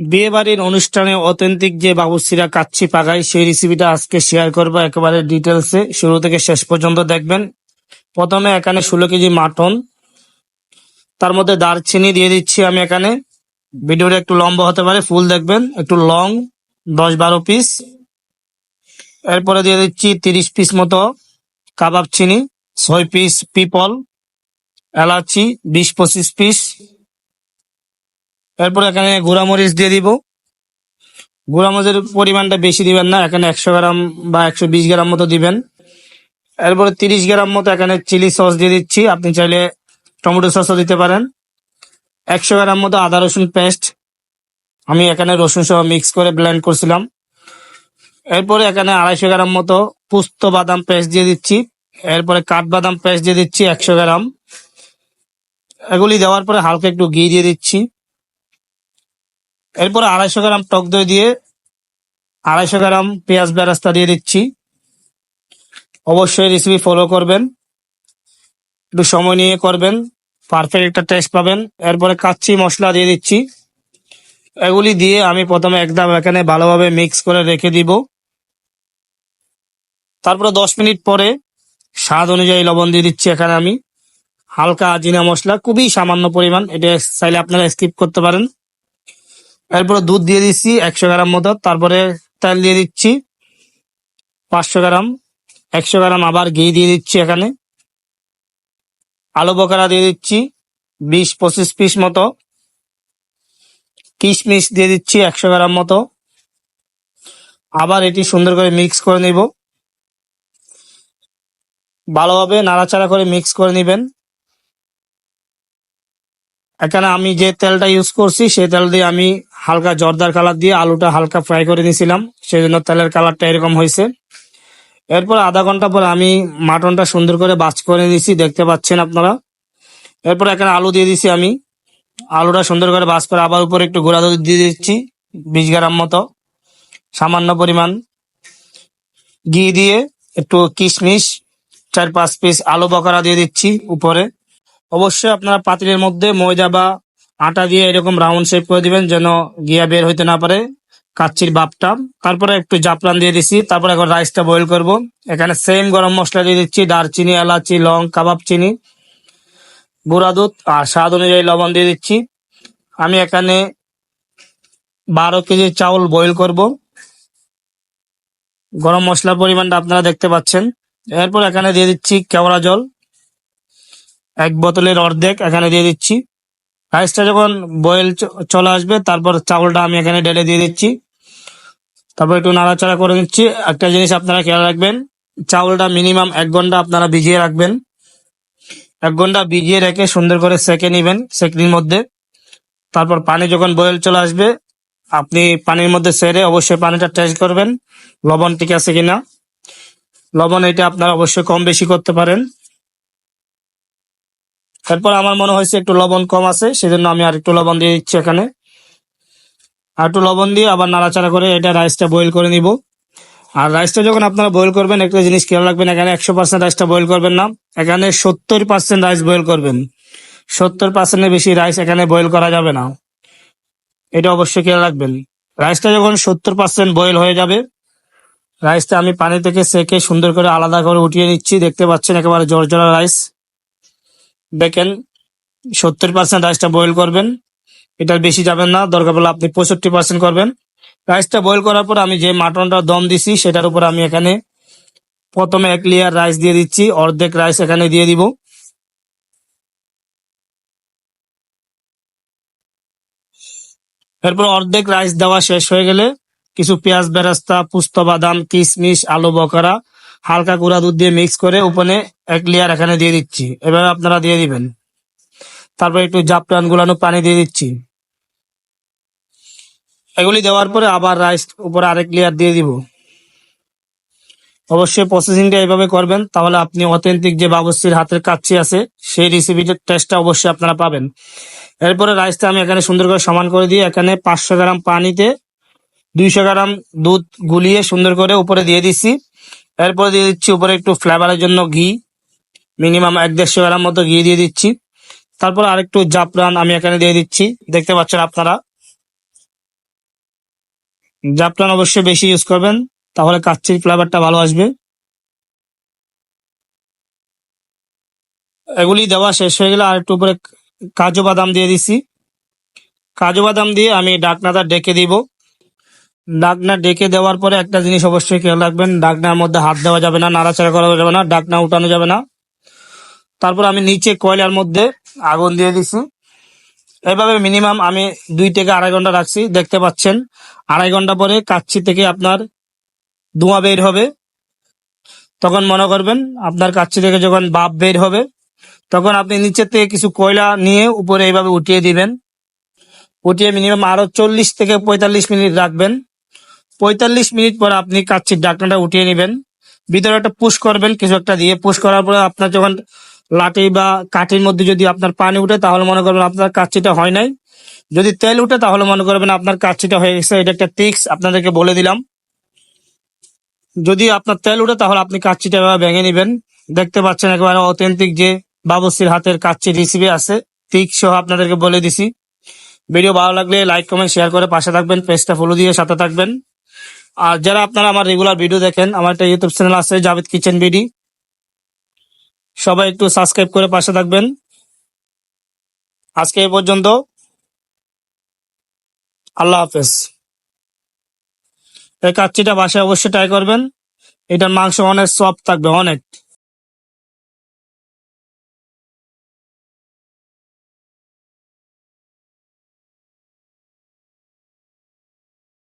বিয়ে বাড়ির অনুষ্ঠানে অথেন্টিক যে বাবুর্চিরা কাচ্চি পাকায় সেই রেসিপিটা আজকে শেয়ার করব একেবারে ডিটেলসে শুরু থেকে শেষ পর্যন্ত দেখবেন। প্রথমে এখানে ষোলো কেজি মাটন। তার মধ্যে দারচিনি দিয়ে দিচ্ছি আমি এখানে। ভিডিওটা একটু লম্বা হতে পারে, ফুল দেখবেন। একটু লং, দশ বারো পিস এরপরে দিয়ে দিচ্ছি তিরিশ পিস মতো কাবাব চিনি, ছয় পিস পিপল, এলাচি, বিশ পঁচিশ পিস এরপর এখানে গুঁড়ামরিচ দিয়ে দিব। গুঁড়ামরিচের পরিমাণটা বেশি দিবেন না, এখানে একশো গ্রাম বা একশো বিশ গ্রাম মতো দিবেন। এরপরে তিরিশ গ্রাম মতো এখানে চিলি সস দিয়ে দিচ্ছি, আপনি চাইলে টমেটো সসও দিতে পারেন। একশো গ্রাম মতো আদা রসুন পেস্ট, আমি এখানে রসুন সহ মিক্স করে ব্লেন্ড করছিলাম। এরপরে এখানে আড়াইশো গ্রাম মতো পুস্ত বাদাম পেস্ট দিয়ে দিচ্ছি। এরপরে কাঠবাদাম পেস্ট দিয়ে দিচ্ছি একশো গ্রাম। এগুলি দেওয়ার পরে হালকা একটু ঘি দিয়ে দিচ্ছি। এরপর আড়াইশো গ্রাম টক দই দিয়ে আড়াইশো গ্রাম পেঁয়াজ বেরাস্তা দিয়ে দিচ্ছি। অবশ্যই রেসিপি ফলো করবেন। একটু সময় নিয়ে করবেন। পারফেক্ট একটা টেস্ট পাবেন। এরপরে কাচ্চি মশলা দিয়ে দিচ্ছি। এগুলি দিয়ে আমি প্রথমে একদম এখানে ভালোভাবে মিক্স করে রেখে দিব। তারপরে দশ মিনিট পরে স্বাদ অনুযায়ী লবণ দিয়ে দিচ্ছি এখানে আমি। হালকা জিনা মশলা, খুবই সামান্য পরিমাণ। এটা চাইলে আপনারা স্কিপ করতে পারেন। এরপরে দুধ দিয়ে দিচ্ছি একশো গ্রাম মতো, তারপরে তেল দিয়ে দিচ্ছি পাঁচশো গ্রাম, একশো গ্রাম আবার ঘি দিয়ে দিচ্ছি এখানে। আলু বকারা দিয়ে দিচ্ছি বিশ, পঁচিশ পিস মতো। কিশমিশ দিয়ে দিচ্ছি একশো গ্রাম মতো। আবার এটি সুন্দর করে মিক্স করে নিব। ভালোভাবে নাড়াচাড়া করে মিক্স করে নেবেন। এখানে আমি যে তেলটা ইউজ করছি, সেই তেল দিয়ে আমি হালকা জর্দার কালার দিয়ে আলুটা হালকা ফ্রাই করে নিয়েছিলাম। সেই জন্য তেলের কালারটা এরকম হয়েছে। এরপর আধা ঘণ্টা পরে আমি মাটনটা সুন্দর করে বাছ করে নিয়েছি, দেখতে পাচ্ছেন আপনারা। এরপর এখানে আলু দিয়ে দিছি আমি। আলুটা সুন্দর করে বাছ করে আবার উপরে একটু গুঁড়া দিয়ে দিচ্ছি, বিশ গ্রাম মতো। সামান্য পরিমাণ ঘি দিয়ে একটু কিশমিশ, চার পাঁচ পিস আলু বকরা দিয়ে দিচ্ছি উপরে। অবশ্যই আপনারা পাতিলের মধ্যে ময়দা বা আটা দিয়ে এরকম রাউন্ড শেপ করে দিবেন যেন গিয়া বের হইতে না পারে। কাচ্চির বাপটা তারপরে একটু জাফরান দিয়ে দিচ্ছি তারপরে এখন রাইসটা বয়েল করব। এখানে সেম গরম মশলা দিয়ে দিচ্ছি দারচিনি, এলাচি, লং, কাবাব চিনি, গুঁড়া দুধ আর স্বাদ অনুযায়ী লবণ দিয়ে দিচ্ছি। আমি এখানে বারো কেজি চাউল বয়েল করব। গরম মশলার পরিমাণটা আপনারা দেখতে পাচ্ছেন। এরপর এখানে দিয়ে দিচ্ছি কেওড়া জল। এক বোতলের অর্ধেক এখানে দিয়ে দিচ্ছি। রাইসটা যখন বয়েল চলে আসবে, তারপর চাউলটা আমি এখানে ঢেলে দিয়ে দিচ্ছি। তারপর একটু নাড়াচাড়া করে নিচ্ছি। একটা জিনিস আপনারা খেয়াল রাখবেন, চাউলটা মিনিমাম এক ঘণ্টা আপনারা ভিজিয়ে রাখবেন। এক ঘণ্টা ভিজিয়ে রেখে সুন্দর করে সেকে নেবেন, সেকনির মধ্যে। তারপর পানি যখন বয়েল চলে আসবে, আপনি পানির মধ্যে সেরে অবশ্যই পানিটা টেস্ট করবেন। লবণ ঠিক আছে কিনা? লবণ এটা আপনারা অবশ্যই কম বেশি করতে পারেন। তারপর আমার মনে হয়েছে একটু লবণ কম আছে, সেজন্য আমি আর একটু লবণ দিয়ে দিচ্ছি এখানে। আর একটু লবণ দিয়ে আবার নাড়াচাড়া করে এটা রাইসটা বয়েল করে নিব। আর রাইসটা যখন আপনারা বয়েল করবেন, একটা জিনিস খেয়াল রাখবেন, এখানে একশো পার্সেন্ট রাইসটা বয়েল করবেন না। এখানে সত্তর পার্সেন্ট রাইস বয়েল করবেন। সত্তর পার্সেন্টের বেশি রাইস এখানে বয়েল করা যাবে না। এটা অবশ্যই খেয়াল রাখবেন। রাইসটা যখন সত্তর পার্সেন্ট বয়েল হয়ে যাবে, রাইসটা আমি পানি থেকে সেকে সুন্দর করে আলাদা করে উঠিয়ে নিচ্ছি। দেখতে পাচ্ছেন একেবারে জর্জরা রাইস। দেখেন সত্তর পার্সেন্ট রাইসটা বয়েল করবেন। এটার বেশি যাবেন না, দরকার পড়লে আপনি পঁয়ষট্টি পার্সেন্ট করবেন। রাইসটা বয়েল করার পর আমি যে মাটনটা দম দিছি, সেটার উপর আমি এখানে প্রথমে এক লেয়ার রাইস দিয়ে দিচ্ছি, অর্ধেক রাইস এখানে দিয়ে দিব। এরপর অর্ধেক রাইস দেওয়া শেষ হয়ে গেলে কিছু পেঁয়াজ, বেরাস্তা, পুস্ত, বাদাম, কিশমিশ, আলু বকরা হালকা গুঁড়া দুধ দিয়ে মিক্স করে উপরে এক লেয়ার এখানে দিয়ে দিচ্ছি। এভাবে আপনারা দিয়ে দিবেন। তারপর একটু জাফরান গুলানো পানি দিয়ে দিচ্ছি। এগুলি দেওয়ার পরে আবার রাইস উপরে আরেক লেয়ার দিয়ে দিব। অবশ্যই প্রসেসিংটা এইভাবে করবেন, তাহলে আপনি অথেন্টিক যে বাবুসির হাতের কাচ্ছি আছে, সেই রেসিপিটার টেস্টটা অবশ্যই আপনারা পাবেন। এরপরে রাইসটা আমি এখানে সুন্দর করে সমান করে দিয়ে এখানে পাঁচশো গ্রাম পানিতে দুইশো গ্রাম দুধ গুলিয়ে সুন্দর করে উপরে দিয়ে দিচ্ছি। এরপরে দিয়ে দিচ্ছি উপরে একটু ফ্লেভারের জন্য ঘি। মিনিমাম এক দেড়শো গ্রাম মতো ঘি দিয়ে দিচ্ছি। তারপর আরেকটু জাফরান আমি এখানে দিয়ে দিচ্ছি। দেখতে পাচ্ছেন আপনারা? জাফরান অবশ্যই বেশি ইউজ করবেন, তাহলে কাচ্চির ফ্লেভারটা ভালো আসবে। এগুলি দেওয়া শেষ হয়ে গেলে আর একটু উপরে কাজু বাদাম দিয়ে দিছি কাজু বাদাম দিয়ে আমি ডাকনাটা ডেকে দিব। ডাকনা ডেকে দেওয়ার পরে একটা জিনিস অবশ্যই খেয়াল রাখবেন, ডাকনার মধ্যে হাত দেওয়া যাবে না, নাড়াচাড়া করা যাবে না, ডাকনা উঠানো যাবে না। তারপর আমি নিচে কয়লার মধ্যে আগুন দিয়ে দিছি। এভাবে মিনিমাম আমি দুই থেকে আড়াই ঘণ্টা রাখছি, দেখতে পাচ্ছেন। আড়াই ঘণ্টা পরে কাচ্ছি থেকে আপনার ধোঁয়া বের হবে। তখন মনে করবেন আপনার কাচ্ছি থেকে যখন বাপ বের হবে, তখন আপনি নিচের থেকে কিছু কয়লা নিয়ে উপরে এইভাবে উঠিয়ে দিবেন। উঠিয়ে মিনিমাম আরও চল্লিশ থেকে পঁয়তাল্লিশ মিনিট রাখবেন। পঁয়তাল্লিশ মিনিট পর আপনি কাচ্ছির ঢাকনাটা উঠিয়ে নেবেন। ভিতরে একটা পুশ করবেন, কিছু একটা দিয়ে। পুশ করার পরে আপনার যখন লাঠি বা কাঠির মধ্যে যদি আপনার পানি উঠে, তাহলে মনে করবেন আপনার কাচ্ছিটা হয় নাই। যদি তেল উঠে, তাহলে মনে করবেন আপনার কাচ্ছিটা হয়ে গেছে। এটা একটা টিক্স আপনাদেরকে বলে দিলাম। যদি আপনার তেল উঠে, তাহলে আপনি কাচ্ছিটা এভাবে ভেঙে নেবেন। দেখতে পাচ্ছেন একেবারে অথেন্টিক যে বাবুসির হাতের কাচ্চি রেসিপি আছে। টিক সহ আপনাদেরকে বলে দিছি। ভিডিও ভালো লাগলে লাইক কমেন্ট শেয়ার করে পাশে থাকবেন। পেজটা ফলো দিয়ে সাথে থাকবেন। আর যারা আপনারা আমার রেগুলার ভিডিও দেখেন, আমার একটা ইউটিউব চ্যানেল আছে জাভেদ কিচেন বিডি সবাই একটু সাবস্ক্রাইব করে পাশে থাকবেন। আজকে এ পর্যন্ত। আল্লাহ হাফেজ। এই কাচ্চিটা বাসায় অবশ্যই ট্রাই করবেন। এটার মাংস অনেক সফট থাকবে, অনেক।